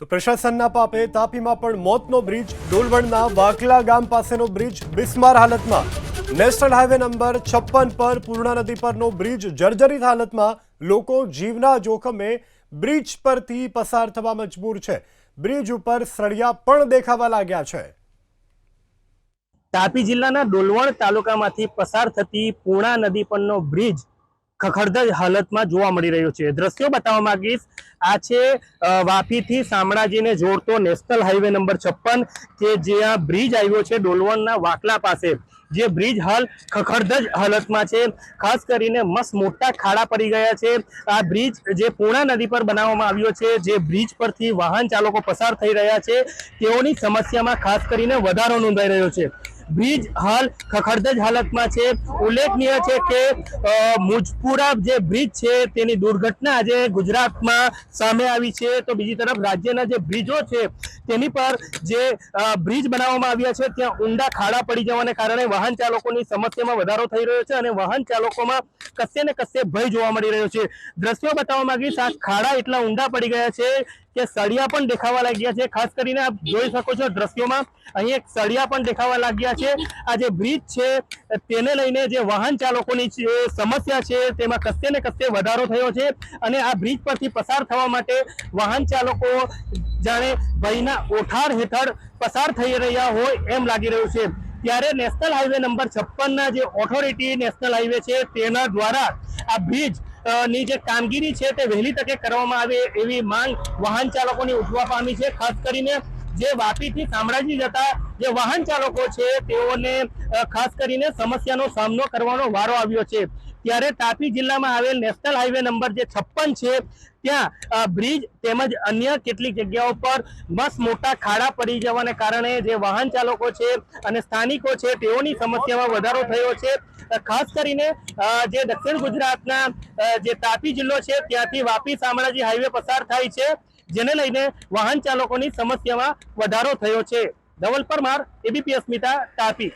તો પ્રશાસનના પાપે તાપીમાં પણ મોતનો બ્રિજ, ડોલવણના વાકલા ગામ પાસેનો બ્રિજ, બિસ્માર હાલતમાં. નેશનલ હાઈવે નંબર છપ્પન પર પૂર્ણા નદી પરનો બ્રિજ જર્જરિત હાલતમાં લોકો જીવના જોખમે બ્રિજ પરથી પસાર થવા મજબૂર છે. બ્રિજ ઉપર સળિયા પણ દેખાવા લાગ્યા છે. તાપી જિલ્લાના ડોલવણ તાલુકામાંથી પસાર થતી પૂર્ણા નદી પરનો બ્રિજ ખખડધજ હાલતમાં જોવા મળી રહ્યો છે. દ્રશ્યો બતાવવા માંગીશ. આ છે વાફીથી શામળાજીને જોડતો નેશનલ હાઈવે નંબર છપ્પન, કે જ્યાં બ્રિજ આવ્યો છે ડોલવણના વાકલા પાસે. જે બ્રિજ હાલ ખખડધજ હાલતમાં છે. ખાસ કરીને મસ્ત મોટા ખાડા પડી ગયા છે. આ બ્રિજ જે પૂર્ણા નદી પર બનાવવામાં આવ્યો છે, જે બ્રિજ પરથી વાહન ચાલકો પસાર થઈ રહ્યા છે. તેઓની સમસ્યામાં ખાસ કરીને વધારો નોંધાઈ રહ્યો છે. બ્રિજ હાલ ખખડધજ હાલતમાં છે. ઉલ્લેખનીય છે કે મુજપુરા જે બ્રિજ છે તેની દુર્ઘટના આજે ગુજરાતમાં સામે આવી છે. તો બીજી તરફ રાજ્યના જે બ્રિજો છે તેની પર જે બ્રિજ બનાવવામાં આવ્યા છે, ત્યાં ઊંડા ખાડા પડી જવાને કારણે વાહન ચાલકોની સમસ્યામાં વધારો થઈ રહ્યો છે અને વાહન ચાલકોમાં કશે ને કશે ભય જોવા મળી રહ્યો છે. દ્રશ્યો બતાવવા માંગીશ, આ ખાડા એટલા ઊંડા પડી ગયા છે કે સળિયા પણ દેખાવા લાગ્યા છે. ખાસ કરીને આપ જોઈ શકો છો દ્રશ્યોમાં, અહીં એક સળિયા પણ દેખાવા લાગ્યા છે. આ જે બ્રિજ છે, તેને લઈને જે વાહન ચાલકોની સમસ્યા છે, તેમાં કશે ને કશે વધારો થયો છે અને આ બ્રિજ પરથી પસાર થવા માટે વાહન ચાલકો જાણે ભયના ઓઠાર હેઠળ પસાર થઈ રહ્યા હોય એમ લાગી રહ્યું છે. ત્યારે નેશનલ હાઈવે નંબર છપ્પનના જે ઓથોરિટી નેશનલ હાઈવે છે, તેના દ્વારા આ બ્રિજ ની જે કામગીરી છે તે વહેલી તકે કરવામાં આવે એવી માંગ વાહન ચાલકોની ઉઠવા પામી છે. ખાસ કરીને જે વાપીથી શામળાજી જતા જે વાહન ચાલકો છે, તેઓને ખાસ કરીને સમસ્યાનો સામનો કરવાનો વારો આવ્યો છે. ત્યારે તાપી જિલ્લામાં આવેલ નેશનલ હાઈવે નંબર જે છપ્પન છે, ત્યાં બ્રિજ તેમજ અન્ય કેટલીક જગ્યાઓ પર બસ મોટા ખાડા પડી જવાને કારણે જે વાહન ચાલકો છે અને સ્થાનિકો છે, તેઓની સમસ્યામાં વધારો થયો છે. ખાસ કરીને જે દક્ષિણ ગુજરાતના જે તાપી જિલ્લો છે, ત્યાંથી વાપી શામળાજી હાઈવે પસાર થાય છે. જેને લઈને વાહન ચાલકોની સમસ્યામાં વધારો થયો છે. ધવલ પરમાર એબીપી અસ્મિતા તાપી